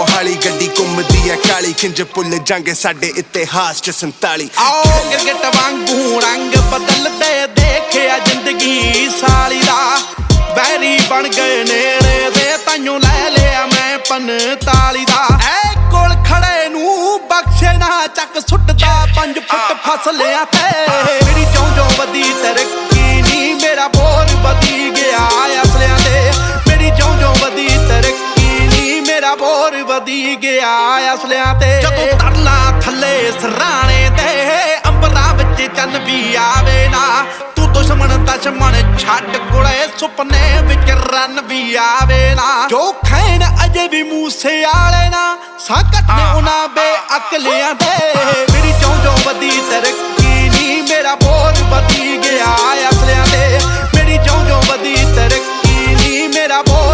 ਬੋਹਾਲੀ ਗੱਡੀ ਘੁੰਮਦੀ ਐ ਕਾਲੀ। ਖਿੰਜ ਪੁੱਲ ਜਾਂਗੇ ਸਾਡੇ ਇਤਿਹਾਸ ਚ 47 ਆਓ ਕ੍ਰਿਕਟ ਵਾਂਗੂ ਰੰਗ ਬਦਲਦੇ ਦੇਖਿਆ ਜ਼ਿੰਦਗੀ ਸਾਲੀ ਦਾ। ਵੈਰੀ ਬਣ ਗਏ ਨੇੜੇ ਦੇ ਤਾਈਓ ਲੈ ਲਿਆ ਮੈਂ 45 ਦਾ। ਐ ਕੋਲ ਖੜੇ ਨੂੰ ਬਖਸ਼ੇ ਨਾ ਚੱਕ ਸੁੱਟਦਾ 5 ਫੁੱਟ ਫਸਲਿਆਂ ਤੇ। ਮੇਰੀ ਚੋਂ ਚੋਂ ਵਧੀ ਤਰੱਕੀ ਨਹੀਂ ਮੇਰਾ ਬੋਰ ਵਧੀ ਦੀ ਗਿਆ ਅਸਲਿਆਂ ਤੇ। ਜਦੋਂ ਤਰਲਾ ਥੱਲੇ ਸਰਾਣੇ ਤੇ ਅੰਬਰਾਂ ਵਿੱਚ ਚੰਨ ਵੀ ਆਵੇ ਨਾ। ਤੂੰ ਦੁਸ਼ਮਣ ਦਸ਼ਮਣ ਛੱਡ ਕੁੜੇ ਸੁਪਨੇ ਵਿੱਚ ਰਨ ਵੀ ਆਵੇ ਨਾ। ਜੋ ਖੈਣ ਅਜੇ ਵੀ ਮੂਸੇ ਵਾਲੇ ਨਾ ਸੰਕਟ ਨੇ ਉਹਨਾਂ ਬੇਅਕਲਿਆਂ ਤੇ। ਮੇਰੀ ਚੋਂ ਜੋ ਵਧੀ ਤਰੱਕੀ ਨਹੀਂ ਮੇਰਾ ਬੋਝ ਵਧੀ ਗਿਆ ਅਸਲਿਆਂ ਤੇ। ਮੇਰੀ ਚੋਂ ਜੋ ਵਧੀ ਤਰੱਕੀ ਨਹੀਂ ਮੇਰਾ ਬੋਝ